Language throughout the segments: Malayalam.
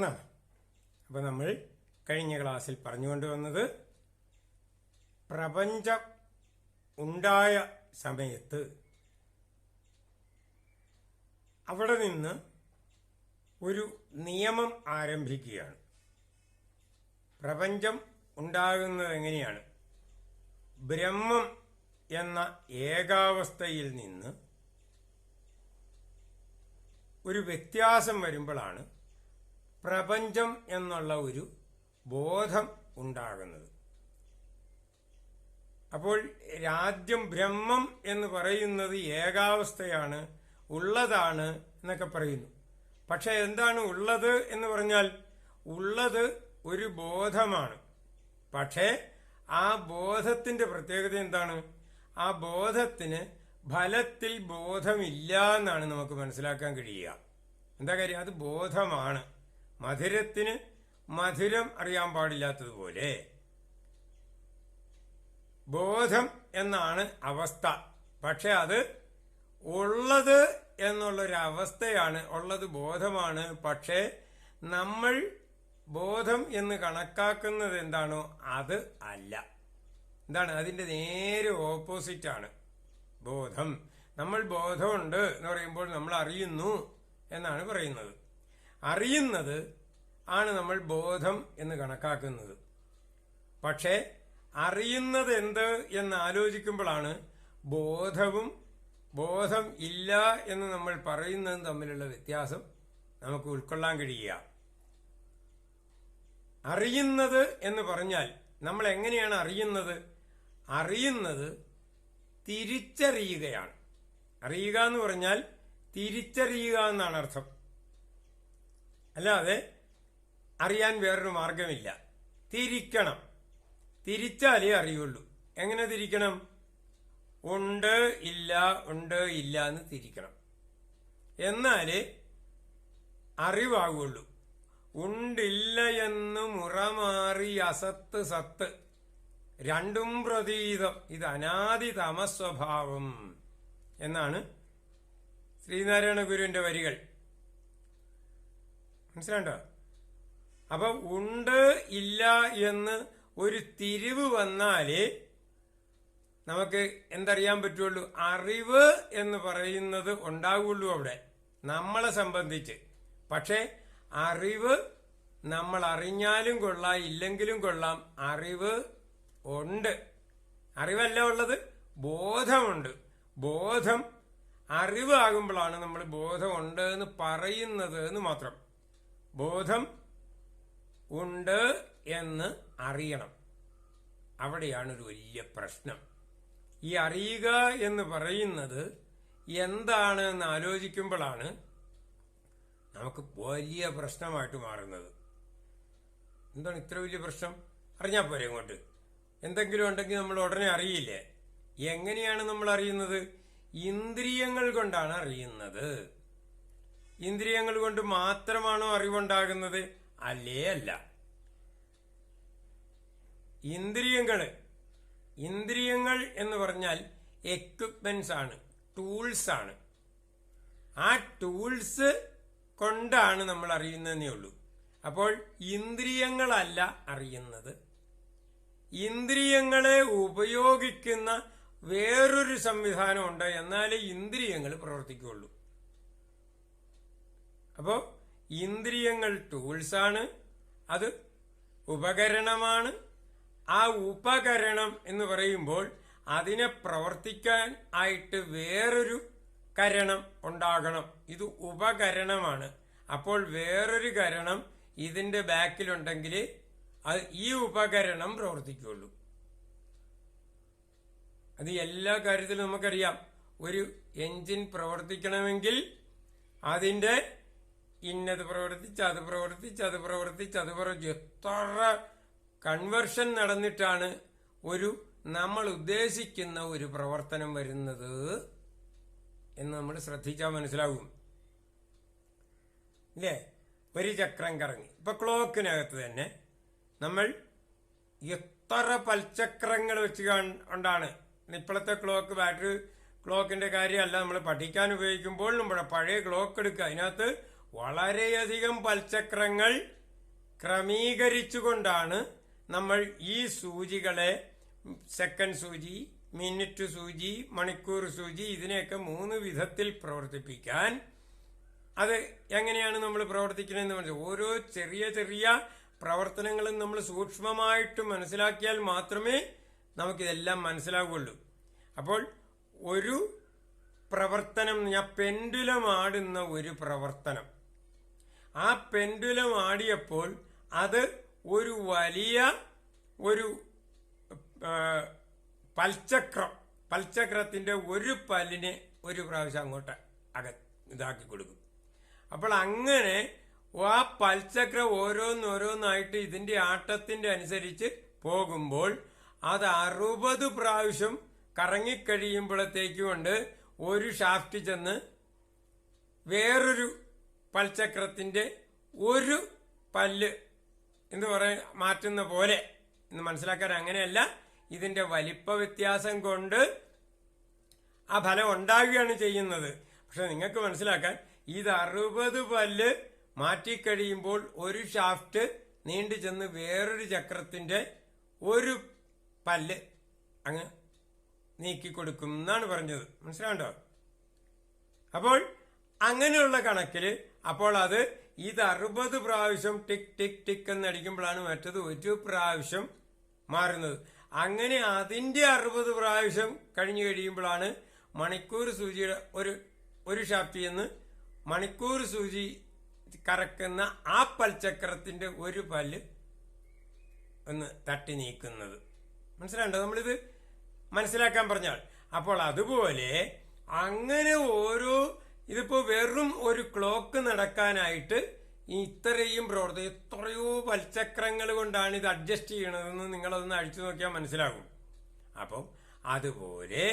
മൂന്നാണ് അപ്പോൾ നമ്മൾ കഴിഞ്ഞ ക്ലാസ്സിൽ പറഞ്ഞുകൊണ്ട് വന്നത് പ്രപഞ്ചം ഉണ്ടായ സമയത്ത് അവിടെ നിന്ന് ഒരു നിയമം ആരംഭിക്കുകയാണ്. പ്രപഞ്ചം ഉണ്ടാകുന്നത് എങ്ങനെയാണ്? ബ്രഹ്മം എന്ന ഏകാവസ്ഥയിൽ നിന്ന് ഒരു വ്യത്യാസം വരുമ്പോഴാണ് പ്രപഞ്ചം എന്നുള്ള ഒരു ബോധം ഉണ്ടാകുന്നത്. അപ്പോൾ രാജ്യം ബ്രഹ്മം എന്ന് പറയുന്നത് ഏകാവസ്ഥയാണ് ഉള്ളതാണ് എന്നൊക്കെ പറയുന്നു. പക്ഷെ എന്താണ് ഉള്ളത് എന്ന് പറഞ്ഞാൽ ഉള്ളത് ഒരു ബോധമാണ്. പക്ഷേ ആ ബോധത്തിന്റെ പ്രത്യേകത എന്താണ്? ആ ബോധത്തിന് ഫലത്തിൽ ബോധമില്ല എന്നാണ് നമുക്ക് മനസ്സിലാക്കാൻ കഴിയുക. എന്താ കാര്യം? അത് ബോധമാണ്. മധുരത്തിന് മധുരം അറിയാൻ പാടില്ലാത്തതുപോലെ. ബോധം എന്നാണ് അവസ്ഥ. പക്ഷെ അത് ഉള്ളത് എന്നുള്ളൊരവസ്ഥയാണ്. ഉള്ളത് ബോധമാണ്. പക്ഷേ നമ്മൾ ബോധം എന്ന് കണക്കാക്കുന്നത് എന്താണോ അത് അല്ല. എന്താണ്? അതിന്റെ നേരെ ഓപ്പോസിറ്റാണ് ബോധം. നമ്മൾ ബോധമുണ്ട് എന്ന് പറയുമ്പോൾ നമ്മൾ അറിയുന്നു എന്നാണ് പറയുന്നത്. അറിയുന്നത് ആണ് നമ്മൾ ബോധം എന്ന് കണക്കാക്കുന്നത്. പക്ഷേ അറിയുന്നത് എന്ത് എന്ന് ആലോചിക്കുമ്പോഴാണ് ബോധവും ബോധം ഇല്ല എന്ന് നമ്മൾ പറയുന്നതും തമ്മിലുള്ള വ്യത്യാസം നമുക്ക് ഉൾക്കൊള്ളാൻ കഴിയുക. അറിയുന്നത് എന്ന് പറഞ്ഞാൽ നമ്മൾ എങ്ങനെയാണ് അറിയുന്നത്? അറിയുന്നത് തിരിച്ചറിയുകയാണ്. അറിയുക എന്ന് പറഞ്ഞാൽ തിരിച്ചറിയുക എന്നാണ് അർത്ഥം. അല്ലാതെ അറിയാൻ വേറൊരു മാർഗമില്ല തിരിക്കണം. തിരിച്ചാലേ അറിയുള്ളൂ. എങ്ങനെ തിരിക്കണം? ഉണ്ട് ഇല്ല ഉണ്ട് ഇല്ല എന്ന് തിരിക്കണം. എന്നാലേ അറിവാകുള്ളൂ. ഉണ്ടില്ല എന്ന് മുറമാറി അസത്ത് സത്ത്. രണ്ടും പ്രതീതം. ഇത് അനാദി തമസ്വഭാവം എന്നാണ് ശ്രീനാരായണ ഗുരുവിന്റെ വരികൾ. മനസ്സിലാണ്ടോ അപ്പൊ ഉണ്ട് ഇല്ല എന്ന് ഒരു തിരിവ് വന്നാലേ നമുക്ക് എന്തറിയാൻ പറ്റുള്ളൂ? അറിവ് എന്ന് പറയുന്നത് ഉണ്ടാകുള്ളൂ അവിടെ. നമ്മളെ സംബന്ധിച്ച്. പക്ഷേ അറിവ് നമ്മൾ അറിഞ്ഞാലും കൊള്ളാം ഇല്ലെങ്കിലും കൊള്ളാം. അറിവ് ഉണ്ട്. അറിവല്ല ഉള്ളത്? ബോധമുണ്ട്. ബോധം അറിവാകുമ്പോഴാണ് നമ്മൾ ബോധമുണ്ട് എന്ന് പറയുന്നത് എന്ന് മാത്രം. ബോധം ഉണ്ട് എന്ന് അറിയണം. അവിടെയാണ് ഒരു വലിയ പ്രശ്നം. ഈ അറിയുക എന്ന് പറയുന്നത് എന്താണ് എന്ന് ആലോചിക്കുമ്പോഴാണ് നമുക്ക് വലിയ പ്രശ്നമായിട്ട് മാറുന്നത്. എന്താണ് ഇത്ര വലിയ പ്രശ്നം? അറിഞ്ഞാൽ പോരെ ഇങ്ങോട്ട്. എന്തെങ്കിലും ഉണ്ടെങ്കിൽ നമ്മൾ ഉടനെ അറിയില്ലേ? എങ്ങനെയാണ് നമ്മൾ അറിയുന്നത്? ഇന്ദ്രിയങ്ങൾ കൊണ്ടാണ് അറിയുന്നത്. ഇന്ദ്രിയങ്ങൾ കൊണ്ട് മാത്രമാണോ അറിവുണ്ടാകുന്നത്? അല്ലേ അല്ല. ഇന്ദ്രിയങ്ങൾ ഇന്ദ്രിയങ്ങൾ എന്ന് പറഞ്ഞാൽ എക്വിപ്മെന്റ്സ് ആണ് ടൂൾസ് ആണ്. ആ ടൂൾസ് കൊണ്ടാണ് നമ്മൾ അറിയുന്നതെന്നേ ഉള്ളൂ. അപ്പോൾ ഇന്ദ്രിയങ്ങളല്ല അറിയുന്നത്. ഇന്ദ്രിയങ്ങളെ ഉപയോഗിക്കുന്ന വേറൊരു സംവിധാനം ഉണ്ട് എന്നാലേ ഇന്ദ്രിയങ്ങൾ പ്രവർത്തിക്കുകയുള്ളൂ. അപ്പോൾ ഇന്ദ്രിയങ്ങൾ ടൂൾസാണ് അത് ഉപകരണമാണ്. ആ ഉപകരണം എന്ന് പറയുമ്പോൾ അതിനെ പ്രവർത്തിക്കാൻ ആയിട്ട് വേറൊരു കരണം ഉണ്ടാകണം. ഇത് ഉപകരണമാണ്. അപ്പോൾ വേറൊരു കരണം ഇതിന്റെ ബാക്കിലുണ്ടെങ്കിൽ അത് ഈ ഉപകരണം പ്രവർത്തിക്കുള്ളൂ. അത് എല്ലാ കാര്യത്തിലും നമുക്കറിയാം. ഒരു എൻജിൻ പ്രവർത്തിക്കണമെങ്കിൽ അതിന്റെ ഇന്നത് പ്രവർത്തിച്ച് അത് പ്രവർത്തിച്ച് അത് പ്രവർത്തിച്ച് അത് പ്രവർത്തിച്ച് എത്ര കൺവെർഷൻ നടന്നിട്ടാണ് ഒരു നമ്മൾ ഉദ്ദേശിക്കുന്ന ഒരു പ്രവർത്തനം വരുന്നത് എന്ന് നമ്മൾ ശ്രദ്ധിച്ചാൽ മനസ്സിലാകും. ഇല്ലേ? ഒരു ചക്രം കറങ്ങി. ഇപ്പൊ ക്ലോക്കിനകത്ത് തന്നെ നമ്മൾ എത്ര പൽചക്രങ്ങൾ വെച്ച് കൊണ്ടാണ്. ഇപ്പോഴത്തെ ക്ലോക്ക് ബാറ്ററി ക്ലോക്കിന്റെ കാര്യമല്ല നമ്മൾ പഠിക്കാൻ ഉപയോഗിക്കുമ്പോൾ പഴയ ക്ലോക്ക് എടുക്കുക. അതിനകത്ത് വളരെയധികം പൽചക്രങ്ങൾ ക്രമീകരിച്ചുകൊണ്ടാണ് നമ്മൾ ഈ സൂചികളെ സെക്കൻഡ് സൂചി മിനിറ്റ് സൂചി മണിക്കൂർ സൂചി ഇതിനെയൊക്കെ മൂന്ന് വിധത്തിൽ പ്രവർത്തിപ്പിക്കാൻ അത് എങ്ങനെയാണ് നമ്മൾ പ്രവർത്തിക്കുന്നതെന്ന് പറഞ്ഞാൽ ഓരോ ചെറിയ ചെറിയ പ്രവർത്തനങ്ങളും നമ്മൾ സൂക്ഷ്മമായിട്ട് മനസ്സിലാക്കിയാൽ മാത്രമേ നമുക്കിതെല്ലാം മനസ്സിലാവുകയുള്ളൂ അപ്പോൾ ഒരു പ്രവർത്തനം ഞാൻ പെൻഡുലം ആടുന്ന ഒരു പ്രവർത്തനം ആ പെൻഡുലം ആടിയപ്പോൾ അത് ഒരു വലിയ ഒരു പൽചക്രം പൽചക്രത്തിന്റെ ഒരു പല്ലിനെ ഒരു പ്രാവശ്യം അങ്ങോട്ട് അക ഇതാക്കി കൊടുക്കും. അപ്പോൾ അങ്ങനെ ആ പൽചക്രം ഓരോന്നോരോന്നായിട്ട് ഇതിന്റെ ആട്ടത്തിന്റെ അനുസരിച്ച് പോകുമ്പോൾ അത് അറുപത് പ്രാവശ്യം കറങ്ങിക്കഴിയുമ്പോഴത്തേക്കും കൊണ്ട് ഒരു ഷാഫ്റ്റ് ചെന്ന് വേറൊരു പൽചക്രത്തിന്റെ ഒരു പല്ല് എന്ന് പറയാൻ മാറ്റുന്ന പോലെ എന്ന് മനസ്സിലാക്കാൻ അങ്ങനെയല്ല. ഇതിന്റെ വലിപ്പ വ്യത്യാസം കൊണ്ട് ആ ഫലം ഉണ്ടാകുകയാണ് ചെയ്യുന്നത്. പക്ഷെ നിങ്ങൾക്ക് മനസ്സിലാക്കാൻ ഇത് അറുപത് പല്ല് മാറ്റിക്കഴിയുമ്പോൾ ഒരു ഷാഫ്റ്റ് നീണ്ടു ചെന്ന് വേറൊരു ചക്രത്തിന്റെ ഒരു പല്ല് അങ്ങ് നീക്കിക്കൊടുക്കും എന്നാണ് പറഞ്ഞത്. മനസ്സിലാണ്ടോ അപ്പോൾ അങ്ങനെയുള്ള കണക്കിൽ അപ്പോൾ അത് ഇത് അറുപത് പ്രാവശ്യം ടിക് ടിക് ടിക് എന്ന് അടിക്കുമ്പോഴാണ് മറ്റത് ഒരു പ്രാവശ്യം മാറുന്നത്. അങ്ങനെ അതിന്റെ അറുപത് പ്രാവശ്യം കഴിഞ്ഞു കഴിയുമ്പോഴാണ് മണിക്കൂർ സൂചിയുടെ ഒരു ഒരു ഷാഫ്റ്റിൽ നിന്ന് മണിക്കൂർ സൂചി കറക്കുന്ന ആ പൽചക്രത്തിന്റെ ഒരു പല്ല് ഒന്ന് തട്ടി നീക്കുന്നത്. മനസ്സിലാണ്ടോ നമ്മളിത് മനസ്സിലാക്കാൻ പറഞ്ഞാൽ അപ്പോൾ അതുപോലെ അങ്ങനെ ഓരോ ഇതിപ്പോ വെറും ഒരു ക്ലോക്ക് നടക്കാനായിട്ട് ഇത്രയും പ്രവർത്തനം എത്രയോ പൽചക്രങ്ങൾ കൊണ്ടാണ് ഇത് അഡ്ജസ്റ്റ് ചെയ്യണതെന്ന് നിങ്ങളതൊന്ന് അഴിച്ചു നോക്കിയാൽ മനസ്സിലാകും. അപ്പം അതുപോലെ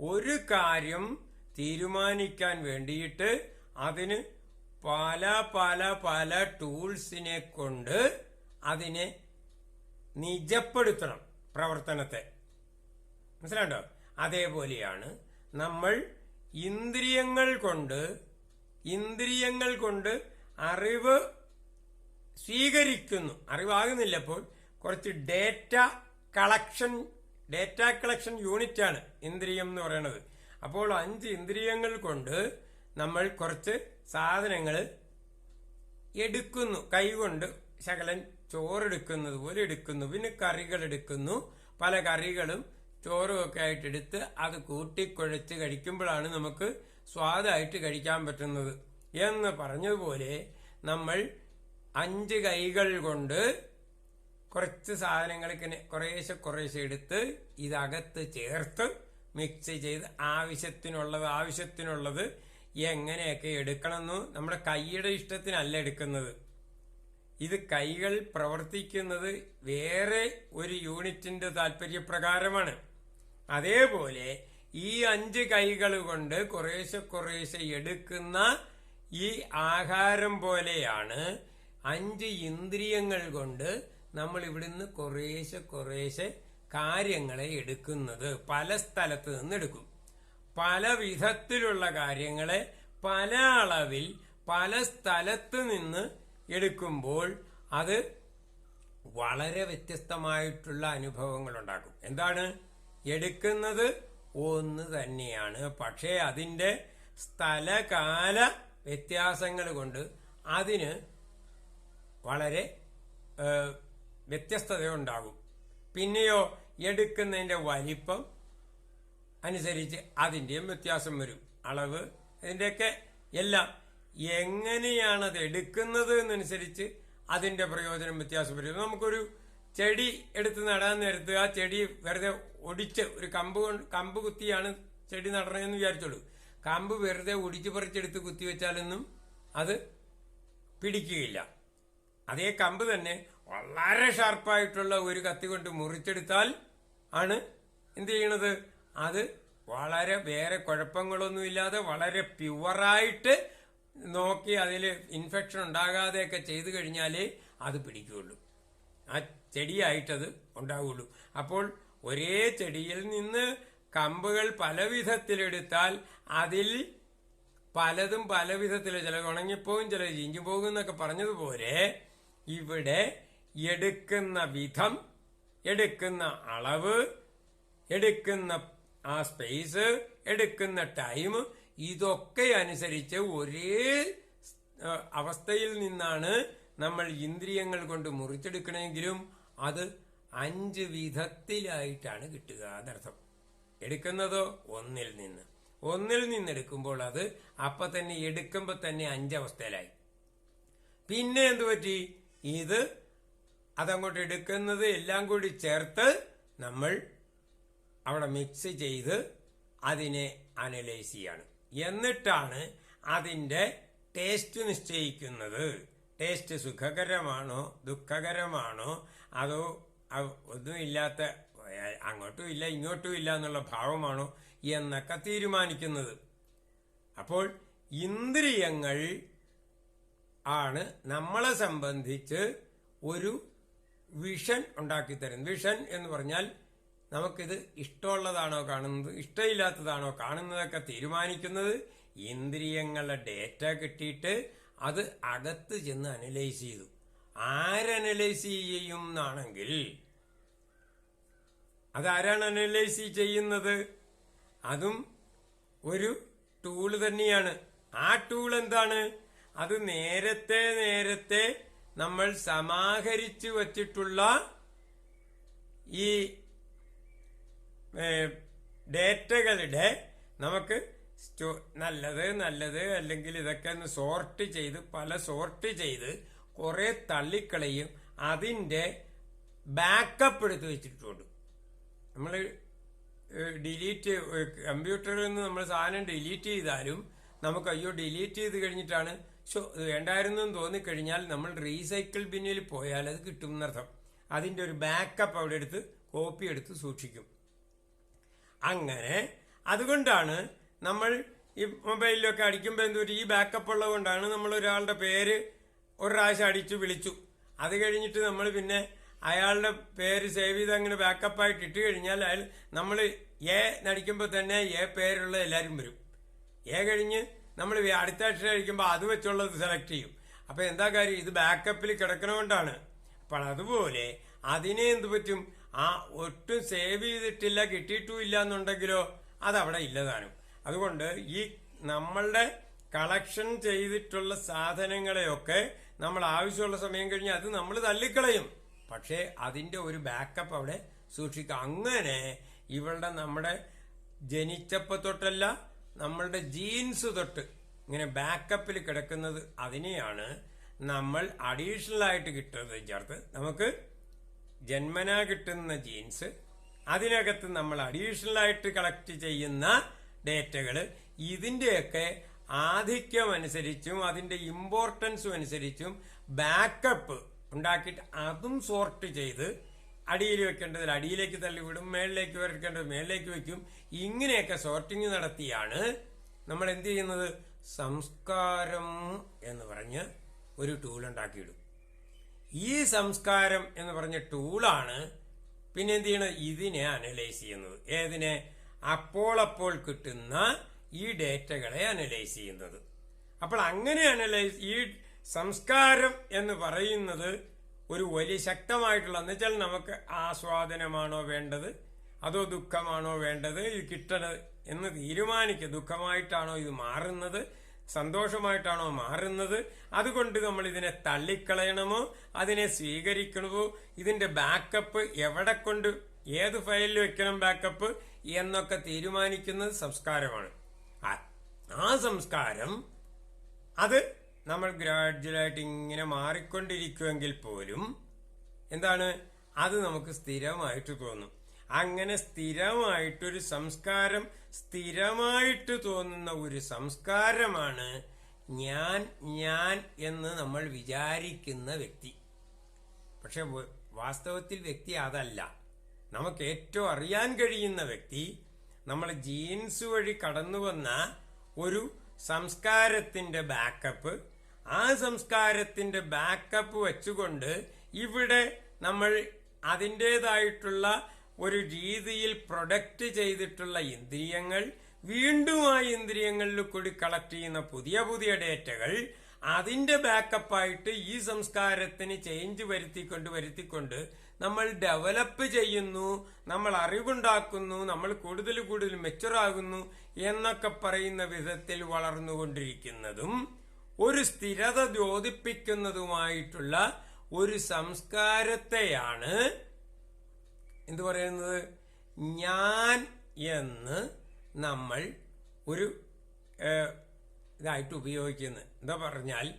ഒരു കാര്യം തീരുമാനിക്കാൻ വേണ്ടിയിട്ട് അതിന് പല പല പല ടൂൾസിനെ കൊണ്ട് അതിനെ നിജപ്പെടുത്തണം പ്രവർത്തനത്തെ. മനസ്സിലാണ്ടോ അതേപോലെയാണ് നമ്മൾ ഇന്ദ്രിയങ്ങൾ കൊണ്ട് ഇന്ദ്രിയങ്ങൾ കൊണ്ട് അറിവ് സ്വീകരിക്കുന്നു. അറിവാകുന്നില്ല അപ്പോൾ കുറച്ച് data collection data collection unit ആണ് ഇന്ദ്രിയം എന്ന് പറയുന്നത്. അപ്പോൾ അഞ്ച് ഇന്ദ്രിയങ്ങൾ കൊണ്ട് നമ്മൾ കുറച്ച് സാധനങ്ങൾ എടുക്കുന്നു. കൈകൊണ്ട് ശകലൻ ചോറെടുക്കുന്നത് പോലെ എടുക്കുന്നു. പിന്നെ കറികൾ എടുക്കുന്നു. പല കറികളും ചോറും ഒക്കെ ആയിട്ട് എടുത്ത് അത് കൂട്ടിക്കുഴച്ച് കഴിക്കുമ്പോഴാണ് നമുക്ക് സ്വാദായിട്ട് കഴിക്കാൻ പറ്റുന്നത്. എന്ന് പറഞ്ഞതുപോലെ നമ്മൾ അഞ്ച് കൈകൾ കൊണ്ട് കുറച്ച് സാധനങ്ങൾ കുറേശ്ശെ കുറേശ്ശെ എടുത്ത് ഇതകത്ത് ചേർത്ത് മിക്സ് ചെയ്ത് ആവശ്യത്തിനുള്ളത് ആവശ്യത്തിനുള്ളത് എങ്ങനെയൊക്കെ എടുക്കണമെന്ന് നമ്മുടെ കൈയുടെ ഇഷ്ടത്തിനല്ല എടുക്കുന്നത്. ഇത് കൈകൾ പ്രവർത്തിക്കുന്നത് വേറെ ഒരു യൂണിറ്റിന്റെ താല്പര്യപ്രകാരമാണ്. അതേപോലെ ഈ അഞ്ച് കൈകൾ കൊണ്ട് കുറേശ്ശെ കുറേശ്ശെ എടുക്കുന്ന ഈ ആഹാരം പോലെയാണ് അഞ്ച് ഇന്ദ്രിയങ്ങൾ കൊണ്ട് നമ്മൾ ഇവിടുന്ന് കുറേശ്ശെ കുറേശ്ശെ കാര്യങ്ങളെ എടുക്കുന്നത്. പല സ്ഥലത്ത് നിന്ന് എടുക്കും. പല വിധത്തിലുള്ള കാര്യങ്ങളെ പല അളവിൽ പല സ്ഥലത്ത് നിന്ന് എടുക്കുമ്പോൾ അത് വളരെ വ്യത്യസ്തമായിട്ടുള്ള അനുഭവങ്ങൾ ഉണ്ടാക്കും. എന്താണ്? എടുക്കുന്നത് ഒന്ന് തന്നെയാണ്. പക്ഷേ അതിന്റെ സ്ഥലകാല വ്യത്യാസങ്ങൾ കൊണ്ട് അതിന് വളരെ വ്യത്യസ്തതയുണ്ടാകും. പിന്നെയോ എടുക്കുന്നതിന്റെ വലിപ്പം അനുസരിച്ച് അതിന്റെയും വ്യത്യാസം വരും. അളവ് ഇതിന്റെയൊക്കെ എല്ലാം എങ്ങനെയാണ് അത് എടുക്കുന്നത് എന്നനുസരിച്ച് അതിന്റെ പ്രയോജനം വ്യത്യാസം വരും. നമുക്കൊരു ചെടി എടുത്ത് നടാൻ നേരത്ത് ആ ചെടി വെറുതെ ഒടിച്ച് ഒരു കമ്പ് കമ്പ് കുത്തിയാണ് ചെടി നടണമെന്ന് വിചാരിച്ചോളൂ. കമ്പ് വെറുതെ ഒടിച്ച് പറിച്ചെടുത്ത് കുത്തിവെച്ചാലൊന്നും അത് പിടിക്കുകയില്ല. അതേ കമ്പ് തന്നെ വളരെ ഷാർപ്പായിട്ടുള്ള ഒരു കത്തി കൊണ്ട് മുറിച്ചെടുത്താൽ ആണ് എന്ത് ചെയ്യണത്? അത് വളരെ വേറെ കുഴപ്പങ്ങളൊന്നുമില്ലാതെ വളരെ പ്യുവറായിട്ട് നോക്കി അതിൽ ഇൻഫെക്ഷൻ ഉണ്ടാകാതെയൊക്കെ ചെയ്തു കഴിഞ്ഞാലേ അത് പിടിക്കുകയുള്ളൂ. ആ ചെടിയായിട്ടത് ഉണ്ടാവുകയുള്ളൂ അപ്പോൾ ഒരേ ചെടിയിൽ നിന്ന് കമ്പുകൾ പല വിധത്തിലെടുത്താൽ അതിൽ പലതും പല വിധത്തിൽ ചില ഉണങ്ങിപ്പോകും ചില ചീഞ്ഞു പോകും എന്നൊക്കെ പറഞ്ഞതുപോലെ ഇവിടെ എടുക്കുന്ന വിധം എടുക്കുന്ന അളവ് എടുക്കുന്ന ആ സ്പേസ് എടുക്കുന്ന ടൈം ഇതൊക്കെ അനുസരിച്ച് ഒരേ അവസ്ഥയിൽ നിന്നാണ് നമ്മൾ ഇന്ദ്രിയങ്ങൾ കൊണ്ട് മുറിച്ചെടുക്കണമെങ്കിലും അത് അഞ്ച് വിധത്തിലായിട്ടാണ് കിട്ടുക എന്നർത്ഥം. എടുക്കുന്നതോ ഒന്നിൽ നിന്ന്. ഒന്നിൽ നിന്ന് എടുക്കുമ്പോൾ അത് അപ്പൊ തന്നെ എടുക്കുമ്പോൾ തന്നെ അഞ്ചവസ്ഥയിലായി. പിന്നെ എന്തു പറ്റി? ഇത് അതങ്ങോട്ട് എടുക്കുന്നത് എല്ലാം കൂടി ചേർത്ത് നമ്മൾ അവിടെ മിക്സ് ചെയ്ത് അതിനെ അനലൈസ് ചെയ്യാണ്. എന്നിട്ടാണ് അതിന്റെ ടേസ്റ്റ് നിശ്ചയിക്കുന്നത്. ടേസ്റ്റ് സുഖകരമാണോ ദുഃഖകരമാണോ അതോ ഒന്നുമില്ലാത്ത അങ്ങോട്ടും ഇല്ല ഇങ്ങോട്ടും ഇല്ല എന്നുള്ള ഭാവമാണോ എന്നൊക്കെ തീരുമാനിക്കുന്നത്. അപ്പോൾ ഇന്ദ്രിയങ്ങൾ ആണ് നമ്മളെ സംബന്ധിച്ച് ഒരു വിഷൻ ഉണ്ടാക്കി തരുന്നത് വിഷൻ എന്ന് പറഞ്ഞാൽ നമുക്കിത് ഇഷ്ടമുള്ളതാണോ കാണുന്നത് ഇഷ്ടമില്ലാത്തതാണോ കാണുന്നതൊക്കെ തീരുമാനിക്കുന്നത് ഇന്ദ്രിയങ്ങളുടെ ഡേറ്റ കിട്ടിയിട്ട് അത് അകത്ത് ചെന്ന് അനലൈസ് ചെയ്തു. ആരനലൈസ് ചെയ്യും എന്നാണെങ്കിൽ അതാരാണ് അനലൈസ് ചെയ്യുന്നത്? അതും ഒരു ടൂൾ തന്നെയാണ്. ആ ടൂൾ എന്താണ്? അത് നേരത്തെ നേരത്തെ നമ്മൾ സമാഹരിച്ചു വച്ചിട്ടുള്ള ഈ ഡേറ്റകളുടെ നമുക്ക് നല്ലത് നല്ലത് അല്ലെങ്കിൽ ഇതൊക്കെ ഒന്ന് സോർട്ട് ചെയ്ത് പല സോർട്ട് ചെയ്ത് കുറേ തള്ളിക്കളയും. അതിന്റെ ബാക്കപ്പ് എടുത്ത് വെച്ചിട്ടുണ്ട്. നമ്മൾ ഡിലീറ്റ് കമ്പ്യൂട്ടറിൽ നിന്ന് നമ്മൾ സാധനം ഡിലീറ്റ് ചെയ്താലും നമുക്ക് അയ്യോ ഡിലീറ്റ് ചെയ്ത് കഴിഞ്ഞിട്ടാണ്. ഷോ വേണ്ടായിരുന്നു എന്ന് തോന്നിക്കഴിഞ്ഞാൽ നമ്മൾ റീസൈക്കിൾ ബിന്നിൽ പോയാൽ അത് കിട്ടും എന്നർത്ഥം. അതിന്റെ ഒരു ബാക്കപ്പ് അവിടെ എടുത്ത് കോപ്പി എടുത്ത് സൂക്ഷിക്കും. അങ്ങനെ അതുകൊണ്ടാണ് നമ്മൾ ഈ മൊബൈലിലൊക്കെ അടിക്കുമ്പോൾ എന്തോ ഈ ബാക്കപ്പ് ഉള്ളതുകൊണ്ടാണ് നമ്മൾ ഒരാളുടെ പേര് ഒരു പ്രാവശ്യം അടിച്ചു വിളിച്ചു. അത് കഴിഞ്ഞിട്ട് നമ്മൾ പിന്നെ അയാളുടെ പേര് സേവ് ചെയ്ത് അങ്ങനെ ബാക്കപ്പായിട്ട് ഇട്ട് കഴിഞ്ഞാൽ അയാൾ നമ്മൾ എ നടിക്കുമ്പോൾ തന്നെ എ പേരുള്ള എല്ലാവരും വരും. എ കഴിഞ്ഞ് നമ്മൾ അടുത്ത അക്ഷരം അടിക്കുമ്പോൾ അത് വെച്ചുള്ളത് സെലക്ട് ചെയ്യും. അപ്പോൾ എന്താ കാര്യം? ഇത് ബാക്കപ്പിൽ കിടക്കണോണ്ടാണ്. അപ്പോൾ അതുപോലെ അതിനെ എന്ത് പറ്റും? ആ ഒട്ടും സേവ് ചെയ്തിട്ടില്ല കിട്ടിയിട്ടും ഇല്ല എന്നുണ്ടെങ്കിലോ അതവിടെ ഇല്ലതാനും. അതുകൊണ്ട് ഈ നമ്മളുടെ കളക്ഷൻ ചെയ്തിട്ടുള്ള സാധനങ്ങളെയൊക്കെ നമ്മൾ ആവശ്യമുള്ള സമയം കഴിഞ്ഞ് അത് നമ്മൾ തള്ളിക്കളയും. പക്ഷേ അതിന്റെ ഒരു ബാക്കപ്പ് അവിടെ സൂക്ഷിക്കുക അങ്ങനെ ഇവളുടെ നമ്മുടെ ജനിച്ചപ്പോ തൊട്ടല്ല നമ്മളുടെ ജീൻസ് തൊട്ട് ഇങ്ങനെ ബാക്കപ്പിൽ കിടക്കുന്നത് അതിനെയാണ് നമ്മൾ അഡീഷണൽ ആയിട്ട് കിട്ടുന്നത്. ചേർത്ത് നമുക്ക് ജന്മനാ കിട്ടുന്ന ജീൻസ് അതിനകത്ത് നമ്മൾ അഡീഷണൽ ആയിട്ട് കളക്ട് ചെയ്യുന്ന ഡേറ്റകൾ ഇതിന്റെയൊക്കെ ആധിക്യം അനുസരിച്ചും അതിന്റെ ഇമ്പോർട്ടൻസും അനുസരിച്ചും ബാക്കപ്പ് ഉണ്ടാക്കിയിട്ട് അതും സോർട്ട് ചെയ്ത് അടിയിൽ വെക്കേണ്ടതിൽ അടിയിലേക്ക് തള്ളിവിടും മേളിലേക്ക് വെക്കേണ്ടത് മേളിലേക്ക് വെക്കും ഇങ്ങനെയൊക്കെ സോർട്ടിങ് നടത്തിയാണ് നമ്മൾ എന്ത് ചെയ്യുന്നത്? സംസ്കാരം എന്ന് പറഞ്ഞ് ഒരു ടൂൾ ഉണ്ടാക്കിയിടും. ഈ സംസ്കാരം എന്ന് പറഞ്ഞ ടൂളാണ് പിന്നെ എന്ത് ചെയ്യണത്? ഇതിനെ അനലൈസ് ചെയ്യുന്നത്. ഏതിനെ? അപ്പോൾ അപ്പോൾ കിട്ടുന്ന ഈ ഡേറ്റകളെ അനലൈസ് ചെയ്യുന്നത്. അപ്പോൾ അങ്ങനെ അനലൈസ് ഈ സംസ്കാരം എന്ന് പറയുന്നത് ഒരു വലിയ ശക്തമായിട്ടുള്ള എന്നുവെച്ചാൽ നമുക്ക് ആസ്വാദനമാണോ വേണ്ടത്? അതോ ദുഃഖമാണോ വേണ്ടത്? ഇത് കിട്ടണത് എന്ന് തീരുമാനിക്കുക. ദുഃഖമായിട്ടാണോ ഇത് മാറുന്നത്? സന്തോഷമായിട്ടാണോ മാറുന്നത്? അതുകൊണ്ട് നമ്മൾ ഇതിനെ തള്ളിക്കളയണമോ? അതിനെ സ്വീകരിക്കണമോ? ഇതിന്റെ ബാക്കപ്പ് എവിടെ കൊണ്ട് ഏത് ഫയലിൽ വെക്കണം ബാക്കപ്പ് എന്നൊക്കെ തീരുമാനിക്കുന്നത് സംസ്കാരമാണ്. ആ- സംസ്കാരം അത് നമ്മൾ ഗ്രാജുവലായിട്ട് ഇങ്ങനെ മാറിക്കൊണ്ടിരിക്കുമെങ്കിൽ പോലും എന്താണ്? അത് നമുക്ക് സ്ഥിരമായിട്ട് തോന്നും. അങ്ങനെ സ്ഥിരമായിട്ടൊരു സംസ്കാരം സ്ഥിരമായിട്ട് തോന്നുന്ന ഒരു സംസ്കാരമാണ് ഞാൻ ഞാൻ എന്ന് നമ്മൾ വിചാരിക്കുന്ന വ്യക്തി. പക്ഷെ വാസ്തവത്തിൽ വ്യക്തി അതല്ല. നമുക്ക് ഏറ്റവും അറിയാൻ കഴിയുന്ന വ്യക്തി നമ്മൾ ജീൻസ് വഴി കടന്നു വന്ന ഒരു സംസ്കാരത്തിന്റെ ബാക്കപ്പ് ആ സംസ്കാരത്തിന്റെ ബാക്കപ്പ് വെച്ചുകൊണ്ട് ഇവിടെ നമ്മൾ അതിന്റെതായിട്ടുള്ള ഒരു രീതിയിൽ പ്രൊഡക്റ്റ് ചെയ്തിട്ടുള്ള ഇന്ദ്രിയങ്ങൾ വീണ്ടും ആ ഇന്ദ്രിയങ്ങളിൽ കൂടി കളക്ട് ചെയ്യുന്ന പുതിയ പുതിയ ഡേറ്റകൾ അതിന്റെ ബാക്കപ്പായിട്ട് ഈ സംസ്കാരത്തിന് ചേഞ്ച് വരുത്തിക്കൊണ്ട് വരുത്തിക്കൊണ്ട് നമ്മൾ ഡെവലപ്പ് ചെയ്യുന്നു നമ്മൾ അറിവുണ്ടാക്കുന്നു നമ്മൾ കൂടുതൽ കൂടുതൽ മെച്ചുറാകുന്നു എന്നൊക്കെ പറയുന്ന വിധത്തിൽ വളർന്നുകൊണ്ടിരിക്കുന്നതും ഒരു സ്ഥിരത ദ്യോതിപ്പിക്കുന്നതുമായിട്ടുള്ള ഒരു സംസ്കാരത്തെയാണ് എന്തു പറയുന്നത്? ഞാൻ എന്ന് നമ്മൾ ഒരു ഇതായിട്ട് ഉപയോഗിക്കുന്നത് എന്താ പറഞ്ഞാൽ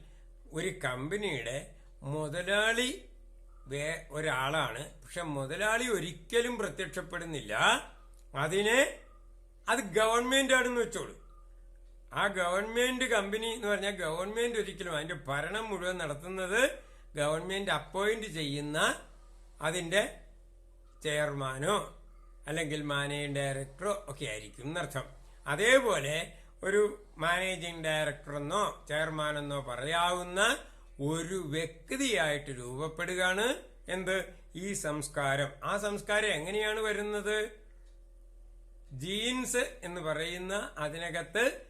ഒരു കമ്പനിയുടെ മുതലാളി വേ ഒരാളാണ്. പക്ഷെ മുതലാളി ഒരിക്കലും പ്രത്യക്ഷപ്പെടുന്നില്ല. അതിനെ അത് ഗവൺമെന്റ് ആണെന്ന് വെച്ചോളൂ. ആ ഗവൺമെന്റ് കമ്പനി എന്ന് പറഞ്ഞാൽ ഗവൺമെന്റ് ഒരിക്കലും അതിന്റെ ഭരണം മുഴുവൻ നടത്തുന്നത് ഗവൺമെന്റ് അപ്പോയിന്റ് ചെയ്യുന്ന അതിന്റെ ചെയർമാനോ അല്ലെങ്കിൽ മാനേജിംഗ് ഡയറക്ടറോ ഒക്കെ ആയിരിക്കും എന്നർത്ഥം. അതേപോലെ ഒരു മാനേജിംഗ് ഡയറക്ടറെന്നോ ചെയർമാനെന്നോ പറയാവുന്ന ഒരു വ്യക്തിയായിട്ട് രൂപപ്പെടുകയാണ് എന്ത്? ഈ സംസ്കാരം. ആ സംസ്കാരം എങ്ങനെയാണ് വരുന്നത്? ജീൻസ് എന്ന് പറയുന്ന അതിനകത്ത്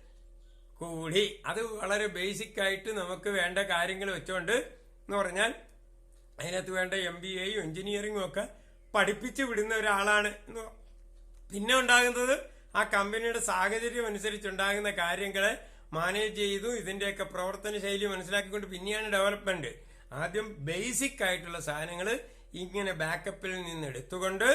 കൂടി. അത് വളരെ ബേസിക് ആയിട്ട് നമുക്ക് വേണ്ട കാര്യങ്ങൾ വെച്ചുകൊണ്ട് എന്ന് പറഞ്ഞാൽ അതിനകത്ത് വേണ്ട എം ബി എയും എഞ്ചിനീയറിംഗും ഒക്കെ പഠിപ്പിച്ചു വിടുന്ന ഒരാളാണ് എന്ന് പിന്നെ ഉണ്ടാകുന്നത് ആ കമ്പനിയുടെ സാഹചര്യം അനുസരിച്ചുണ്ടാകുന്ന കാര്യങ്ങളെ മാനേജ് ചെയ്തു ഇതിന്റെയൊക്കെ പ്രവർത്തന ശൈലി മനസ്സിലാക്കിക്കൊണ്ട് പിന്നെയാണ് ഡെവലപ്മെന്റ് ആദ്യം ബേസിക് ആയിട്ടുള്ള സാധനങ്ങൾ ഇങ്ങനെ ബാക്കപ്പിൽ നിന്ന് എടുത്തുകൊണ്ട്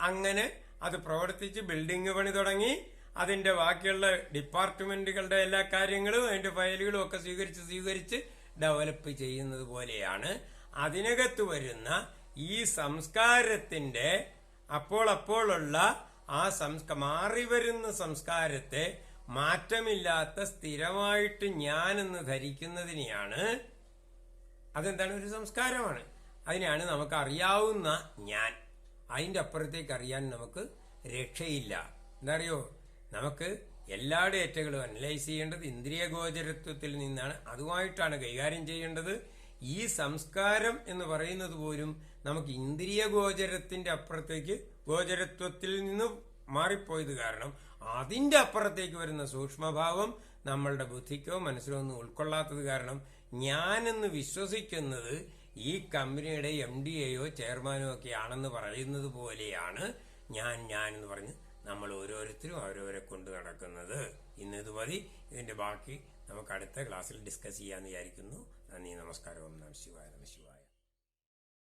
അങ്ങനെ അത് പ്രവർത്തിച്ച് ബിൽഡിംഗ് പണി തുടങ്ങി. അതിന്റെ ബാക്കിയുള്ള ഡിപ്പാർട്ട്മെന്റുകളുടെ എല്ലാ കാര്യങ്ങളും അതിന്റെ ഫയലുകളും ഒക്കെ സ്വീകരിച്ച് സ്വീകരിച്ച് ഡെവലപ്പ് ചെയ്യുന്നത് പോലെയാണ്. അതിനകത്ത് വരുന്ന ഈ സംസ്കാരത്തിന്റെ അപ്പോൾ അപ്പോഴുള്ള ആ സംസ്ക മാറി വരുന്ന സംസ്കാരത്തെ മാറ്റമില്ലാത്ത സ്ഥിരമായിട്ട് ഞാനെന്ന് ധരിക്കുന്നതിനെയാണ് അതെന്താണ് ഒരു സംസ്കാരമാണ്. അതിനാണ് നമുക്ക് അറിയാവുന്ന ഞാൻ. അതിന്റെ അപ്പുറത്തേക്ക് അറിയാൻ നമുക്ക് രക്ഷയില്ല. എന്താ അറിയോ? നമുക്ക് എല്ലാ ഡേറ്റകളും അനലൈസ് ചെയ്യേണ്ടത് ഇന്ദ്രിയ ഗോചരത്വത്തിൽ നിന്നാണ്. അതുമായിട്ടാണ് കൈകാര്യം ചെയ്യേണ്ടത്. ഈ സംസ്കാരം എന്ന് പറയുന്നത് പോലും നമുക്ക് ഇന്ദ്രിയ ഗോചരത്തിന്റെ അപ്പുറത്തേക്ക് ഗോചരത്വത്തിൽ നിന്ന് മാറിപ്പോയത് കാരണം അതിന്റെ അപ്പുറത്തേക്ക് വരുന്ന സൂക്ഷ്മഭാവം നമ്മളുടെ ബുദ്ധിക്കോ മനസ്സിലോ ഒന്നും ഉൾക്കൊള്ളാത്തത് കാരണം ഞാനെന്ന് വിശ്വസിക്കുന്നത് ഈ കമ്പനിയുടെ എം ഡി എയോ ചെയർമാനോ ഒക്കെ ആണെന്ന് പറയുന്നത് പോലെയാണ് ഞാൻ ഞാൻ എന്ന് പറഞ്ഞ് നമ്മൾ ഓരോരുത്തരും അവരവരെ കൊണ്ട് നടക്കുന്നത് ഇന്ന് ഇത് മതി ഇതിന്റെ ബാക്കി നമുക്ക് അടുത്ത ക്ലാസ്സിൽ ഡിസ്കസ് ചെയ്യാമെന്ന് വിചാരിക്കുന്നു. നന്ദി നമസ്കാരം. ഓം നമ ശിവായ നമ ശിവായ.